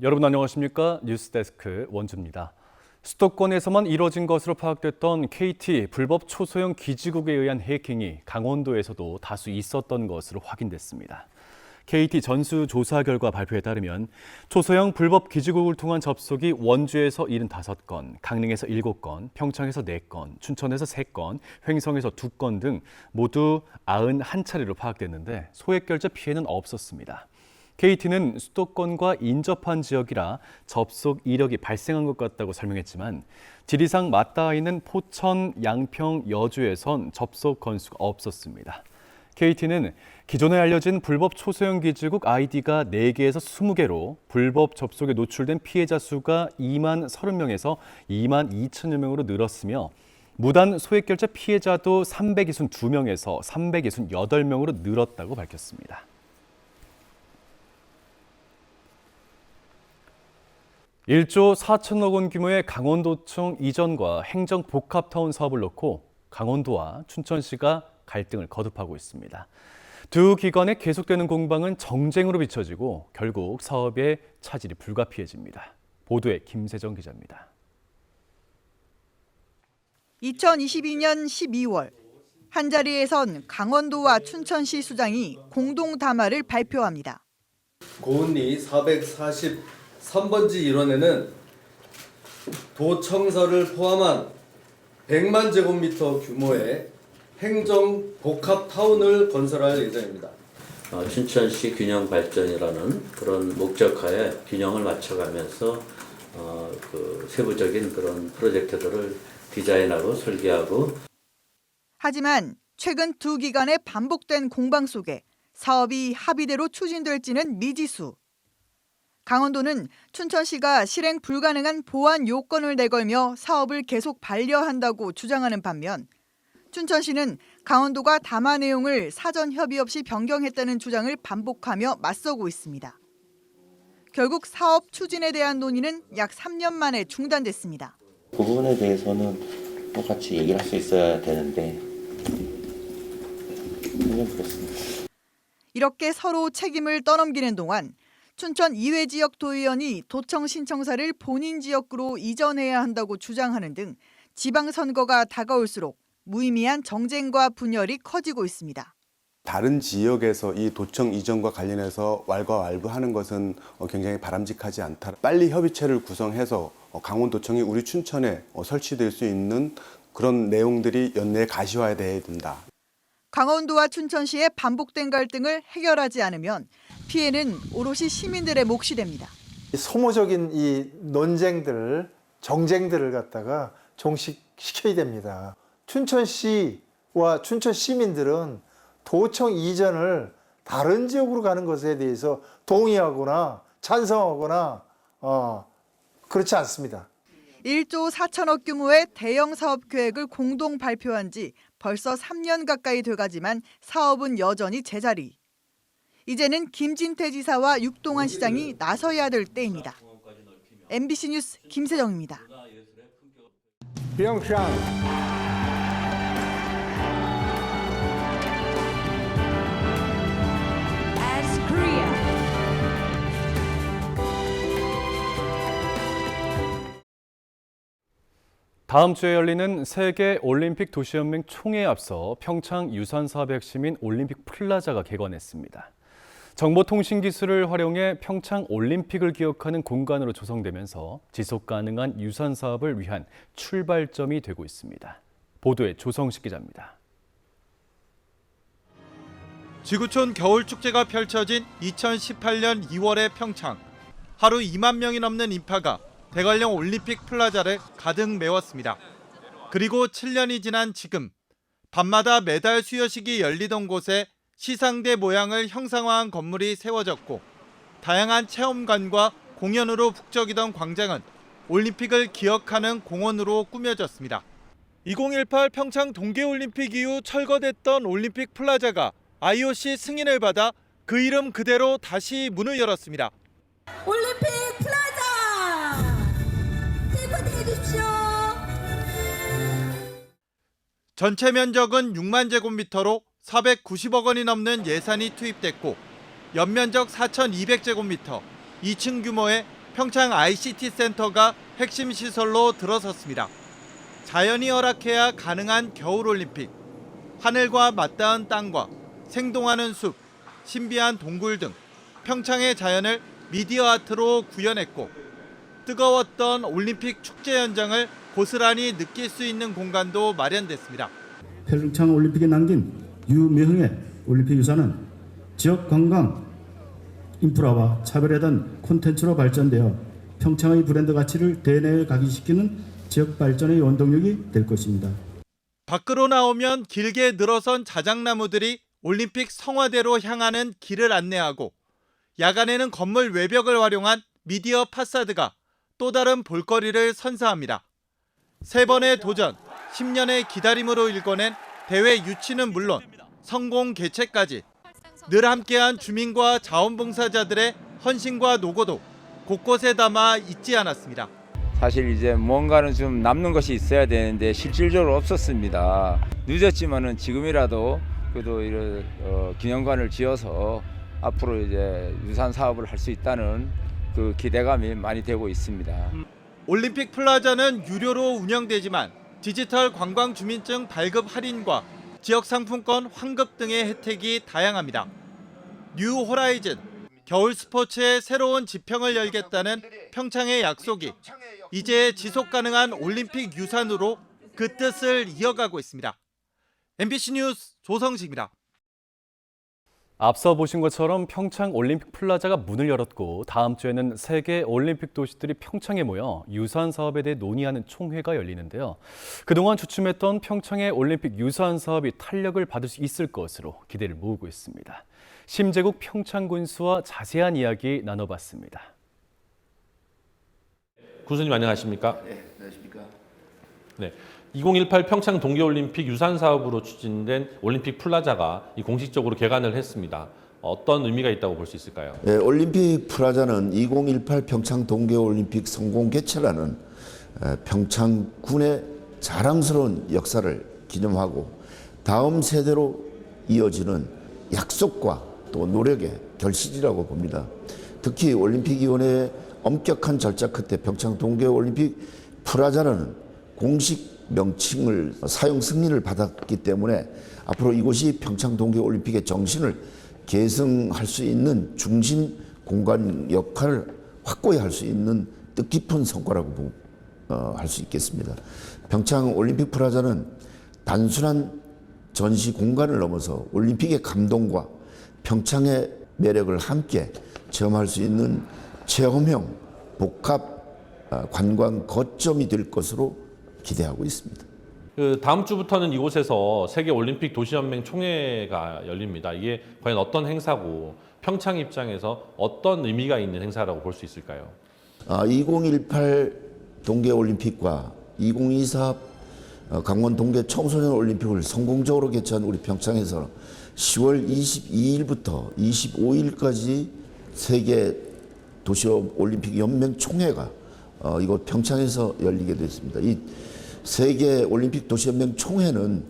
여러분 안녕하십니까? 뉴스데스크 원주입니다. 수도권에서만 이뤄진 것으로 파악됐던 KT 불법 초소형 기지국에 의한 해킹이 강원도에서도 다수 있었던 것으로 확인됐습니다. KT 전수 조사 결과 발표에 따르면 초소형 불법 기지국을 통한 접속이 원주에서 75건, 강릉에서 7건, 평창에서 4건, 춘천에서 3건, 횡성에서 2건 등 모두 91차례로 파악됐는데 소액 결제 피해는 없었습니다. KT는 수도권과 인접한 지역이라 접속 이력이 발생한 것 같다고 설명했지만 지리상 맞닿아 있는 포천, 양평, 여주에선 접속 건수가 없었습니다. KT는 기존에 알려진 불법 초소형 기지국 아이디가 4개에서 20개로 불법 접속에 노출된 피해자 수가 2만 30명에서 2만 2천여 명으로 늘었으며 무단 소액 결제 피해자도 362명에서 368명으로 늘었다고 밝혔습니다. 1조 4천억 원 규모의 강원도청 이전과 행정 복합타운 사업을 놓고 강원도와 춘천시가 갈등을 거듭하고 있습니다. 두 기관의 계속되는 공방은 정쟁으로 비춰지고 결국 사업의 차질이 불가피해집니다. 보도에 김세정 기자입니다. 2022년 12월 한 자리에선 강원도와 춘천시 수장이 공동 담화를 발표합니다. 고은리 443번지 일원에는 도청서를 포함한 100만 제곱미터 규모의 행정 복합 타운을 건설할 예정입니다. 어, 춘천시 균형 발전이라는 그런 목적하에 균형을 맞춰가면서 어, 그 세부적인 그런 프로젝트들을 디자인하고 설계하고 하지만 최근 두 기관의 반복된 공방 속에 사업이 합의대로 추진될지는 미지수. 강원도는 춘천시가 실행 불가능한 보안 요건을 내걸며 사업을 계속 반려한다고 주장하는 반면 춘천시는 강원도가 담화 내용을 사전 협의 없이 변경했다는 주장을 반복하며 맞서고 있습니다. 결국 사업 추진에 대한 논의는 약 3년 만에 중단됐습니다. 그 부분에 대해서는 똑같이 얘기를 할 수 있어야 되는데. 이렇게 서로 책임을 떠넘기는 동안 춘천 이회 지역 도의원이 도청 신청사를 본인 지역구로 이전해야 한다고 주장하는 등 지방 선거가 다가올수록 무의미한 정쟁과 분열이 커지고 있습니다. 다른 지역에서 이 도청 이전과 관련해서 왈가왈부하는 것은 어, 굉장히 바람직하지 않다. 빨리 협의체를 구성해서 어, 강원도청이 우리 춘천에 어, 설치될 수 있는 그런 내용들이 연내에 가시화돼야 된다. 강원도와 춘천시의 반복된 갈등을 해결하지 않으면 피해는 오롯이 시민들의 몫이 됩니다. 이 소모적인 이 논쟁들, 정쟁들을 갖다가 종식시켜야 됩니다. 춘천시와 춘천 시민들은 도청 이전을 다른 지역으로 가는 것에 대해서 동의하거나 찬성하거나 어, 그렇지 않습니다. 1조 4천억 규모의 대형 사업 계획을 공동 발표한 지 벌써 3년 가까이 돼가지만 사업은 여전히 제자리. 이제는 김진태 지사와 육동환 시장이 나서야 될 때입니다. MBC 뉴스 김세정입니다. Korea. 다음 주에 열리는 세계 올림픽 도시연맹 총회에 앞서 평창 유산 사업의 핵심인 올림픽 플라자가 개관했습니다. 정보통신 기술을 활용해 평창 올림픽을 기억하는 공간으로 조성되면서 지속 가능한 유산 사업을 위한 출발점이 되고 있습니다. 보도에 조성식 기자입니다. 지구촌 겨울 축제가 펼쳐진 2018년 2월의 평창. 하루 2만 명이 넘는 인파가 대관령 올림픽 플라자를 가득 메웠습니다. 그리고 7년이 지난 지금 밤마다 매달 수여식이 열리던 곳에 시상대 모양을 형상화한 건물이 세워졌고 다양한 체험관과 공연으로 북적이던 광장은 올림픽을 기억하는 공원으로 꾸며졌습니다. 2018 평창 동계올림픽 이후 철거됐던 올림픽 플라자가 IOC 승인을 받아 그 이름 그대로 다시 문을 열었습니다. 올림픽 플라자! 기프트해 주십시오. 전체 면적은 6만 제곱미터로 490억 원이 넘는 예산이 투입됐고 연면적 4,200제곱미터, 2층 규모의 평창 ICT 센터가 핵심 시설로 들어섰습니다. 자연이 허락해야 가능한 겨울 올림픽. 하늘과 맞닿은 땅과 생동하는 숲, 신비한 동굴 등 평창의 자연을 미디어 아트로 구현했고 뜨거웠던 올림픽 축제 현장을 고스란히 느낄 수 있는 공간도 마련됐습니다. 평창 올림픽에 남긴 유명의 올림픽 유산은 지역 관광 인프라와 차별화된 콘텐츠로 발전되어 평창의 브랜드 가치를 대내에 각인시키는 지역 발전의 원동력이 될 것입니다. 밖으로 나오면 길게 늘어선 자작나무들이 올림픽 성화대로 향하는 길을 안내하고 야간에는 건물 외벽을 활용한 미디어 파사드가 또 다른 볼거리를 선사합니다. 세 번의 도전, 10년의 기다림으로 일궈낸 대회 유치는 물론 성공 개최까지 늘 함께한 주민과 자원봉사자들의 헌신과 노고도 곳곳에 담아 잊지 않았습니다. 사실 이제 뭔가는 좀 남는 것이 있어야 되는데 실질적으로 없었습니다. 늦었지만은 지금이라도 그래도 이런 어, 기념관을 지어서 앞으로 이제 유산 사업을 할 수 있다는 그 기대감이 많이 되고 있습니다. 올림픽 플라자는 유료로 운영되지만 디지털 관광 주민증 발급 할인과 지역 상품권 환급 등의 혜택이 다양합니다. 뉴 호라이즌 겨울 스포츠의 새로운 지평을 열겠다는 평창의 약속이 이제 지속 가능한 올림픽 유산으로 그 뜻을 이어가고 있습니다. MBC 뉴스 조성식입니다. 앞서 보신 것처럼 평창 올림픽 플라자가 문을 열었고 다음 주에는 세계 올림픽 도시들이 평창에 모여 유산 사업에 대해 논의하는 총회가 열리는데요. 그동안 주춤했던 평창의 올림픽 유산 사업이 탄력을 받을 수 있을 것으로 기대를 모으고 있습니다. 심재국 평창 군수와 자세한 이야기 나눠봤습니다. 군수님 안녕하십니까? 네, 안녕하십니까? 네. 2018 평창 동계올림픽 유산 사업으로 추진된 올림픽 플라자가 이 공식적으로 개관을 했습니다. 어떤 의미가 있다고 볼 수 있을까요? 네, 올림픽 플라자는 2018 평창 동계올림픽 성공 개최라는 에, 평창군의 자랑스러운 역사를 기념하고 다음 세대로 이어지는 약속과 또 노력의 결실이라고 봅니다. 특히 올림픽위원회의 엄격한 절차 끝에 평창 동계올림픽 플라자라는 공식 명칭을 사용 승인을 받았기 때문에 앞으로 이곳이 평창 동계 올림픽의 정신을 계승할 수 있는 중심 공간 역할을 확고히 할 수 있는 뜻깊은 성과라고 어, 할수 있겠습니다. 평창 올림픽 플라자는 단순한 전시 공간을 넘어서 올림픽의 감동과 평창의 매력을 함께 체험할 수 있는 체험형 복합 어, 관광 거점이 될 것으로 기대하고 있습니다. 그 다음 주부터는 이곳에서 세계 올림픽 도시연맹 총회가 열립니다. 이게 과연 어떤 행사고 평창 입장에서 어떤 의미가 있는 행사라고 볼 수 있을까요? 아, 2018 동계 올림픽과 2024 어, 강원 동계 청소년 올림픽을 성공적으로 개최한 우리 평창에서 10월 22일부터 25일까지 세계 도시 올림픽 연맹 총회가 어, 이곳 평창에서 열리게 됐습니다. 이 세계 올림픽 도시 연맹 총회는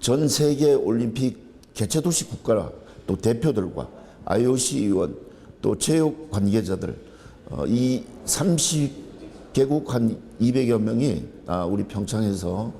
전 세계 올림픽 개최 도시 국가 또 대표들과 IOC 의원 또 체육 관계자들 어, 이 30개국 한 200여 명이 아, 우리 평창에서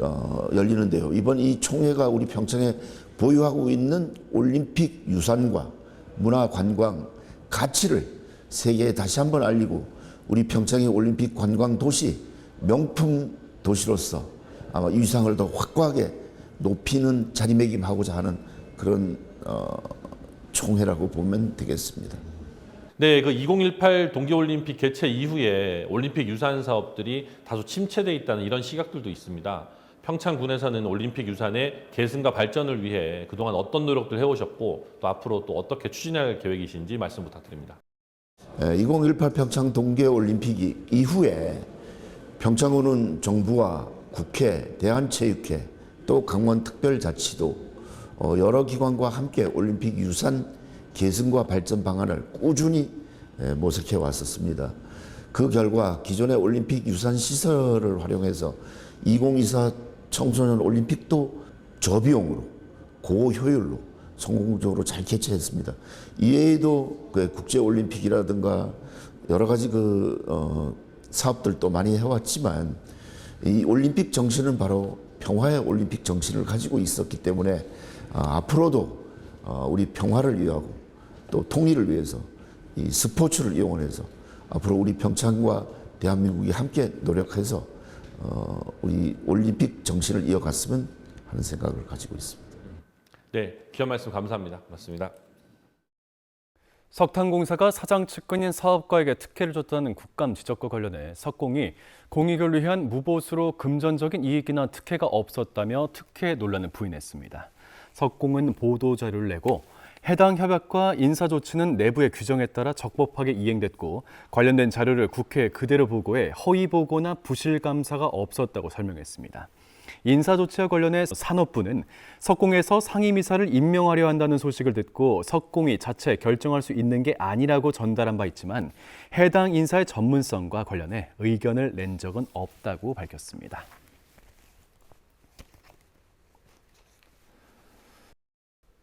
어, 열리는데요. 이번 이 총회가 우리 평창에 보유하고 있는 올림픽 유산과 문화 관광 가치를 세계에 다시 한번 알리고 우리 평창의 올림픽 관광 도시 명품 도시로서 아마 위상을 더 확고하게 높이는 자리매김하고자 하는 그런 어, 총회라고 보면 되겠습니다. 네, 그 2018 동계올림픽 개최 이후에 올림픽 유산 사업들이 다소 침체돼 있다는 이런 시각들도 있습니다. 평창군에서는 올림픽 유산의 계승과 발전을 위해 그동안 어떤 노력들 해오셨고 또 앞으로 또 어떻게 추진할 계획이신지 말씀 부탁드립니다. 2018 평창 동계올림픽 이후에 평창군은 정부와 국회, 대한체육회, 또 강원특별자치도 어, 여러 기관과 함께 올림픽 유산 계승과 발전 방안을 꾸준히 모색해 왔었습니다. 그 결과 기존의 올림픽 유산 시설을 활용해서 2024 청소년 올림픽도 저비용으로 고효율로 성공적으로 잘 개최했습니다. 이외에도 그 국제 올림픽이라든가 여러 가지 그 어, 사업들도 많이 해왔지만 이 올림픽 정신은 바로 평화의 올림픽 정신을 가지고 있었기 때문에 어, 앞으로도 어, 우리 평화를 위하고 또 통일을 위해서 이 스포츠를 이용해서 앞으로 우리 평창과 대한민국이 함께 노력해서 어, 우리 올림픽 정신을 이어갔으면 하는 생각을 가지고 있습니다. 네, 귀한 말씀 감사합니다. 맞습니다. 석탄공사가 사장 측근인 사업가에게 특혜를 줬다는 국감 지적과 관련해 석공이 공익을 위한 무보수로 금전적인 이익이나 특혜가 없었다며 특혜 논란을 부인했습니다. 석공은 보도 자료를 내고 해당 협약과 인사 조치는 내부의 규정에 따라 적법하게 이행됐고 관련된 자료를 국회에 그대로 보고해 허위 보고나 부실 감사가 없었다고 설명했습니다. 인사 조치와 관련해 산업부는 석공에서 상임이사를 임명하려 한다는 소식을 듣고 석공이 자체 결정할 수 있는 게 아니라고 전달한 바 있지만 해당 인사의 전문성과 관련해 의견을 낸 적은 없다고 밝혔습니다.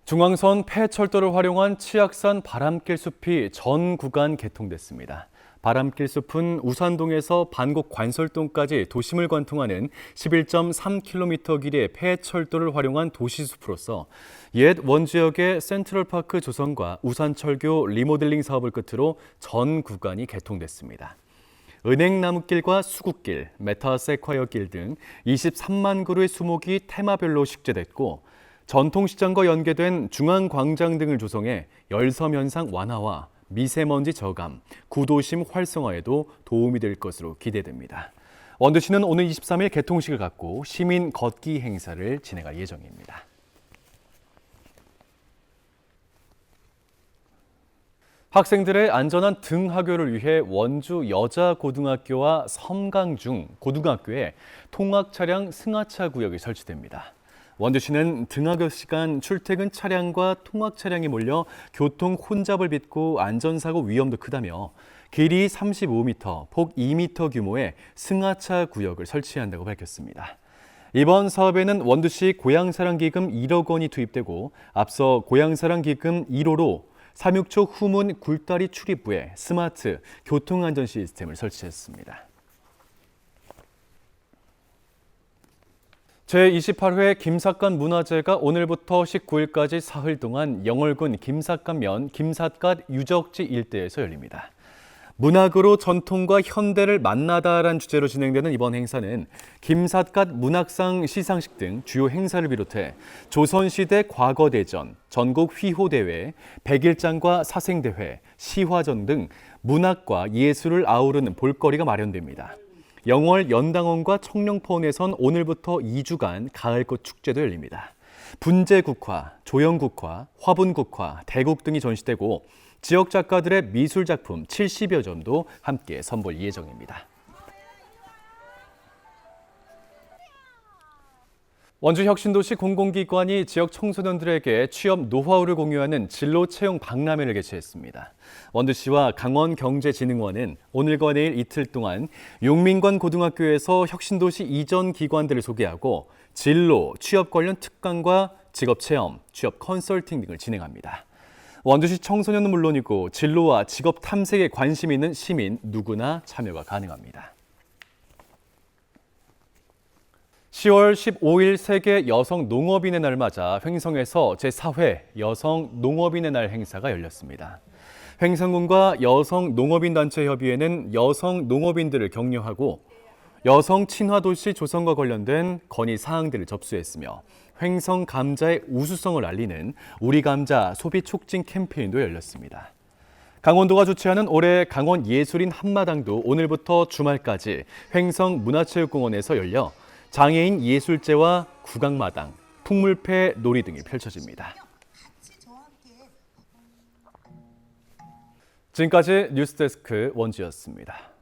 중앙선 폐철도를 활용한 치악산 바람길 숲이 전 구간 개통됐습니다. 바람길 숲은 우산동에서 반곡 관설동까지 도심을 관통하는 11.3km 길이의 폐철도를 활용한 도시숲으로서 옛 원지역의 센트럴파크 조성과 우산철교 리모델링 사업을 끝으로 전 구간이 개통됐습니다. 은행나무길과 수국길, 메타세콰이어길 등 23만 그루의 수목이 테마별로 식재됐고 전통시장과 연계된 중앙광장 등을 조성해 열섬 현상 완화와 미세먼지 저감, 구도심 활성화에도 도움이 될 것으로 기대됩니다. 원주시는 오늘 23일 개통식을 갖고 시민 걷기 행사를 진행할 예정입니다. 학생들의 안전한 등하교를 위해 원주 여자고등학교와 섬강중 고등학교에 통학 차량 승하차 구역이 설치됩니다. 원주시는 등하교 시간 출퇴근 차량과 통학 차량이 몰려 교통 혼잡을 빚고 안전사고 위험도 크다며 길이 35m, 폭 2m 규모의 승하차 구역을 설치한다고 밝혔습니다. 이번 사업에는 원주시 고향사랑기금 1억 원이 투입되고 앞서 고향사랑기금 1호로 3.6초 후문 굴다리 출입부에 스마트 교통안전 시스템을 설치했습니다. 제28회 김삿갓 문화제가 오늘부터 19일까지 사흘 동안 영월군 김삿갓면 김삿갓 유적지 일대에서 열립니다. 문학으로 전통과 현대를 만나다란 주제로 진행되는 이번 행사는 김삿갓 문학상 시상식 등 주요 행사를 비롯해 조선시대 과거대전, 전국 휘호대회, 백일장과 사생대회, 시화전 등 문학과 예술을 아우르는 볼거리가 마련됩니다. 영월 연당원과 청룡포원에선 오늘부터 2주간 가을꽃 축제도 열립니다. 분재국화, 조형국화, 화분국화, 대국 등이 전시되고 지역 작가들의 미술 작품 70여 점도 함께 선보일 예정입니다. 원주 혁신도시 공공기관이 지역 청소년들에게 취업 노하우를 공유하는 진로 채용 박람회를 개최했습니다. 원주시와 강원경제진흥원은 오늘과 내일 이틀 동안 용민관 고등학교에서 혁신도시 이전 기관들을 소개하고 진로, 취업 관련 특강과 직업 체험, 취업 컨설팅 등을 진행합니다. 원주시 청소년은 물론이고 진로와 직업 탐색에 관심 있는 시민 누구나 참여가 가능합니다. 10월 15일 세계 여성 농업인의 날 맞아 횡성에서 제4회 여성 농업인의 날 행사가 열렸습니다. 횡성군과 여성 농업인 단체 협의회는 여성 농업인들을 격려하고 여성 친화 도시 조성과 관련된 건의 사항들을 접수했으며 횡성 감자의 우수성을 알리는 우리 감자 소비 촉진 캠페인도 열렸습니다. 강원도가 주최하는 올해 강원 예술인 한마당도 오늘부터 주말까지 횡성 문화체육공원에서 열려 장애인 예술제와 국악마당, 풍물패 놀이 등이 펼쳐집니다. 지금까지 뉴스데스크 원지였습니다.